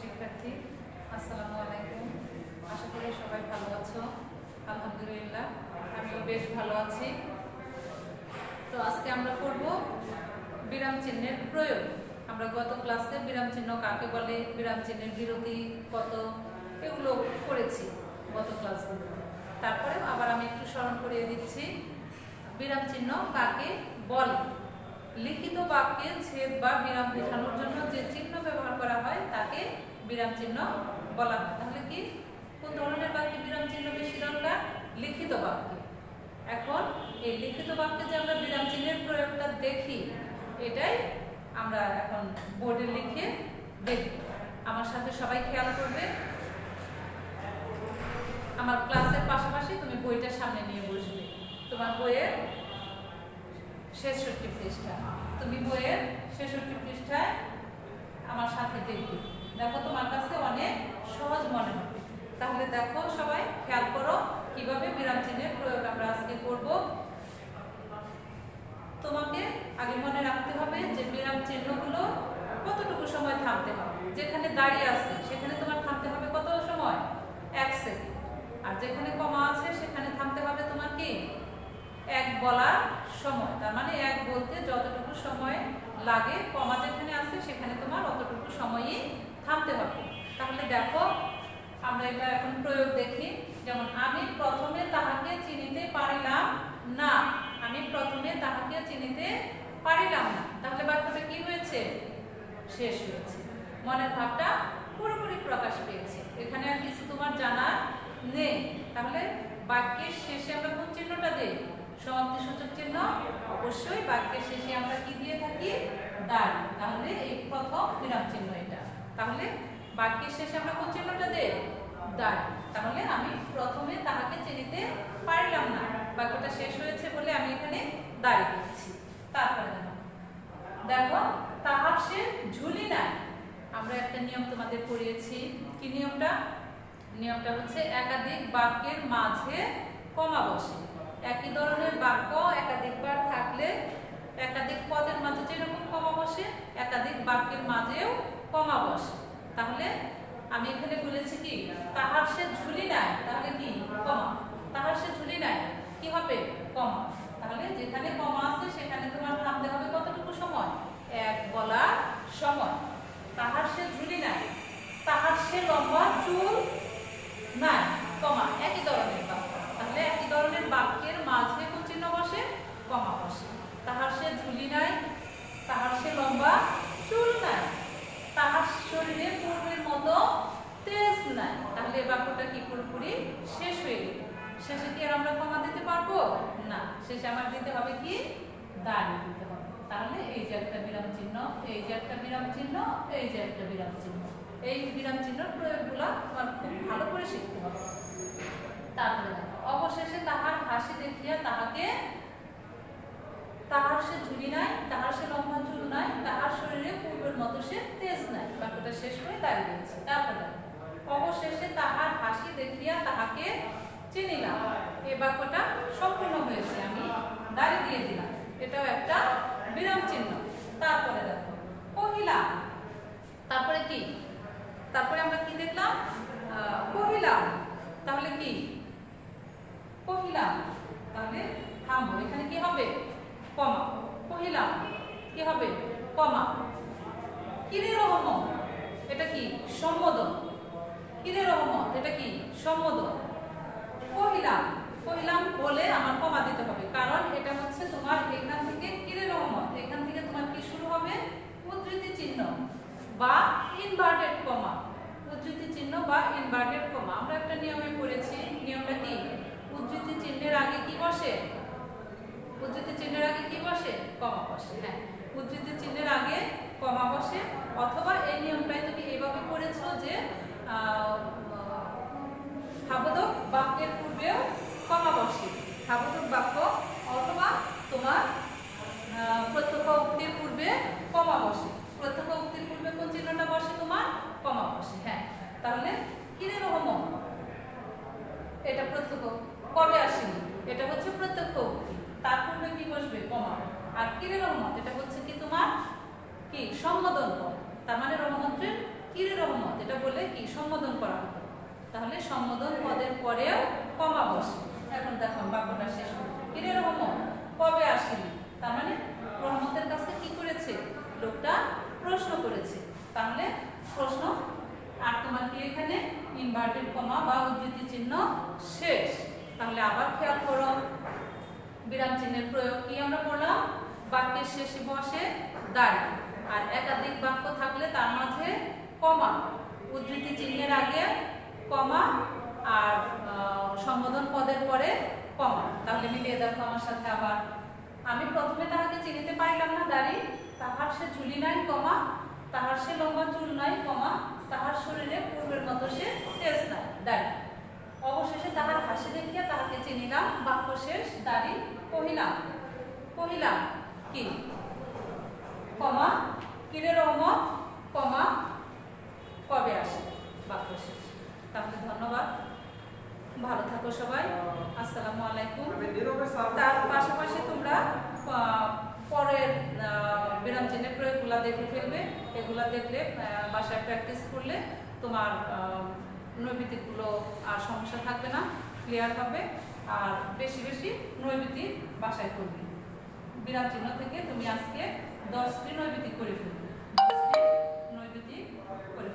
শিক্ষার্থী, আসসালামু আলাইকুম। আশা করি সবাই ভালো আছো। আলহামদুলিল্লাহ, আমিও বেশ ভালো আছি। তো আজকে আমরা করব বিরাম চিহ্নের প্রয়োগ। আমরা গত ক্লাসে বিরাম চিহ্ন কাকে বলে, বিরাম চিহ্নের বিরতি কত, এগুলো করেছি গত ক্লাসগুলোতে তারপরে আবার আমি একটু স্মরণ করিয়ে দিচ্ছি, বিরাম চিহ্ন কাকে বলে? লিখিত বাক্যে ছেদ বা বিরাম বোঝানোর জন্য যে চিহ্ন ব্যবহার করা হয়, তাকে বিরাম চিহ্ন বলা হয়। তাহলে কি? কোন ধরনের বাক্যে বিরাম চিহ্ন বেশি দরকার? লিখিত বাক্যে। এখন এই লিখিত বাক্যে যে আমরা বিরাম চিহ্নের প্রয়োগটা দেখি, এটাই আমরা এখন বোর্ডে লিখে দেখি। আমার সাথে সবাই খেয়াল করবে। আমার ক্লাসের পাশাপাশি তুমি বইটা সামনে নিয়ে বসবে। তোমার বইয়ের ছেষট্টি পৃষ্ঠা। তুমি বইয়ের ছেষট্টি পৃষ্ঠায় আমার সাথে দেখবে। দেখো তোমার কাছে অনেক সহজ মনে হবে। তাহলে দেখো সবাই, খেয়াল করো কীভাবে বিরাম চিহ্নের প্রয়োগ আমরা আজকে করব। তোমাকে আগে মনে রাখতে হবে যে বিরাম চিহ্নগুলো কতটুকু সময় থামতে হবে। যেখানে দাঁড়িয়ে আছে, সেখানে তোমার থামতে হবে কত সময়? এক সেকেন্ড। আর যেখানে কমা আছে, সেখানে থামতে হবে তোমার কি? এক বলার সময়। তার মানে এক বলতে যতটুকু সময় লাগে, কমা যেখানে আছে সেখানে তোমার অতটুকু সময়ই থামতে হবে। তাহলে দেখো, আমরা এটা এখন প্রয়োগ দেখি। যেমন, আমি প্রথমে তাহাকে চিনিতে পারিলাম না। আমি প্রথমে তাহাকে চিনিতে পারিলাম না। তাহলে বাক্যটা কি হয়েছে? শেষ হয়েছে। মনের ভাবটা পুরোপুরি প্রকাশ পেয়েছে। এখানে আর কিছু তোমার জানার নেই। তাহলে বাক্যের শেষে আমরা কোন চিহ্নটা দিই? সমাপ্তি সূচক চিহ্ন অবশ্যই, বাক্যের শেষে আমরা কি দিয়ে থাকি? দাঁড় তাহলে এই প্রথম বিরাম চিহ্ন এটা। তাহলে বাক্যের শেষে আমরা কোন চিহ্নটা দেই? দাঁড় তাহলে আমি প্রথমে তাহাকে চিনিতে পারলাম না। বাক্যটা শেষ হয়েছে বলে আমি এখানে দাঁড়িয়ে দিচ্ছি। তারপরে দেখো। দেখো, তাহার সে ঝুলি নাই। আমরা একটা নিয়ম তোমাদের পড়িয়েছি। কি নিয়মটা? নিয়মটা হচ্ছে একাধিক বাক্যের মাঝে কমা বসে। একই ধরনের বাক্য একাধিকবার থাকলে একাধিক পদের মাঝে যেরকম কমা বসে, একাধিক বাক্যের মাঝেও কমা বসে। তাহলে আমি এখানে বলেছি কি, তাহার সে ঝুলি নাই, তাহলে কি? কমা। তাহার সে ঝুলি নাই, কি হবে? কমা। তাহলে যেখানে কমা আছে, সেখানে তোমার থামতে হবে কতটুকু সময় এক বলার সময় তাহার সে ঝুলি নাই তাহার সে লম্বা চুল নাই কমা একই ধরনের বাক্য তাহলে একই ধরনের বাক্যের মাঝে কোন চিহ্ন বসে কমা বসে তাহার সে ঝুলি নাই তাহার সে লম্বা চুল নাই তাহার শরীরে পূর্বের মতো তেজ নাই। তাহলে এই বাক্যটা কি পুরোপুরি শেষ হয়ে গেল? শেষে কি আর আমরা কমা দিতে পারব? না, শেষে আমার দিতে হবে কি? দাঁড়িয়ে দিতে হবে। তাহলে এই যে একটা বিরাম চিহ্ন, এই যে একটা বিরাম চিহ্ন, এই যে একটা বিরাম চিহ্ন। এই বিরাম চিহ্ন প্রয়োগগুলো তোমার খুব ভালো করে শিখতে হবে তারপরে দেখো অবশেষে তাহার হাসি দেখিয়া তাহাকে তাহার সে ঝুলি নাই তাহার সে লম্বা চুল নাই তাহার শরীরে পূর্বের মতো সে তেজ নাই বাক্যটা শেষ করে দাঁড়িয়ে দিয়েছে তারপরে অবশেষে তাহার হাসি দেখিয়া তাহাকে চিনিলাম। এ বাক্যটা সম্পূর্ণ হয়েছে, আমি দাঁড়িয়ে দিয়ে দিলাম। এটাও একটা বিরাম চিহ্ন। তারপরে দেখো, কহিলা, তারপরে কি? তারপরে আমরা কি দেখলাম? কহিলাম তাহলে কি? কহিলাম তাহলে থামবো এখানে কি হবে? কমা। কহিলাম কি হবে? কমা। কিরে রহমত? এটা কি? সম্বোধন। কিরে রহমত এটা কি? সম্বোধন। কহিলাম কহিলাম বলে আমার কমা দিতে হবে। কারণ এটা হচ্ছে তোমার এখান থেকে কিরে রহমত এখান থেকে তোমার কি শুরু হবে? উদ্ধৃতি চিহ্ন বা ইনভার্টেড কমা উদ্ধৃতি চিহ্ন বা ইনভার্টেড কমা আমরা একটা নিয়মে পড়েছি। নিয়মটা কি? উদ্ধৃতি চিহ্নের আগে কি বসে? উদ্ধৃতি চিহ্নের আগে কি বসে? কমা বসে হ্যাঁ। উদ্ধৃতি চিহ্নের আগে কমা বসে অথবা এই নিয়মটাই তুমি এইভাবে করেছ যে আহ, হাবোধক বাক্যের পূর্বেও কমা বসে হাবোধক বাক্য অথবা তোমার আহ, প্রত্যক্ষ উক্তির পূর্বে কমা বসে প্রত্যক্ষ উক্তির পূর্বে কোন চিহ্নটা বসে তোমার কমা বসে হ্যাঁ তাহলে কিরে রহমত এটা প্রত্যক্ষ কবে আসেনি এটা হচ্ছে প্রত্যক্ষ উক্তি তার পূর্বে কি বসবে কমা আর কিরে রহমত মানে রহমতের কিরে রহমত? এটা বলে কি? সম্বোধন করা হতো। তাহলে সম্বোধন পদের পরেও কমা বসে। এখন দেখো, বাক্যটা শেষ কিরে রহমত? কবে আসেনি? তার মানে রহমতের কাছে কি করেছে? লোকটা প্রশ্ন করেছে। তাহলে প্রশ্ন, আর তোমার কি এখানে? ইনভার্টেড কমা বা উদ্ধৃতি চিহ্ন শেষ। তাহলে আবার খেয়াল করো। বিরাম চিহ্নের প্রয়োগ কি আমরা বললাম বাক্যের শেষে বসে দাঁড়িয়ে। আর একাধিক বাক্য থাকলে তার মাঝে কমা, উদ্ধৃতি চিহ্নের আগে কমা আর সম্বোধন পদের পরে কমা। তাহলে মিলিয়ে দেখো আমার সাথে আবার। আমি প্রথমে তাহাকে চিনিতে পারিলাম না, দাঁড়ি। তাহার সে ঝুলি নাই, কমা। তাহার সে লম্বা চুল নাই, কমা। তাহার শরীরে পূর্বের মতো সে তেজ নাই, দাঁড়ি। অবশেষে তাহার হাসি দেখিয়া তাহাকে চিনিলাম, বাক্য শেষ, দাঁড়ি, কহিলাম। কহিলাম, কি? কমা কিরে রহমত? কমা কবে আসে বাক্য শেষ। তাহলে ধন্যবাদ। ভালো থাকো সবাই। আসসালামু আলাইকুম। তার পাশাপাশি তোমরা পরের বিরাম চিহ্নের প্রয়োগগুলো দেখে ফেলবে। এগুলা দেখলে বাসায় প্র্যাকটিস করলে তোমার আহ, নৈবিতিকগুলো আর সমস্যা থাকবে না ক্লিয়ার হবে। আর বেশি বেশি নৈবিতিক বাসায় করবে। বিরাম চিহ্ন থেকে তুমি আজকে দশটি নৈবিতিক করে ফেলব দশটি নৈবিতিক করে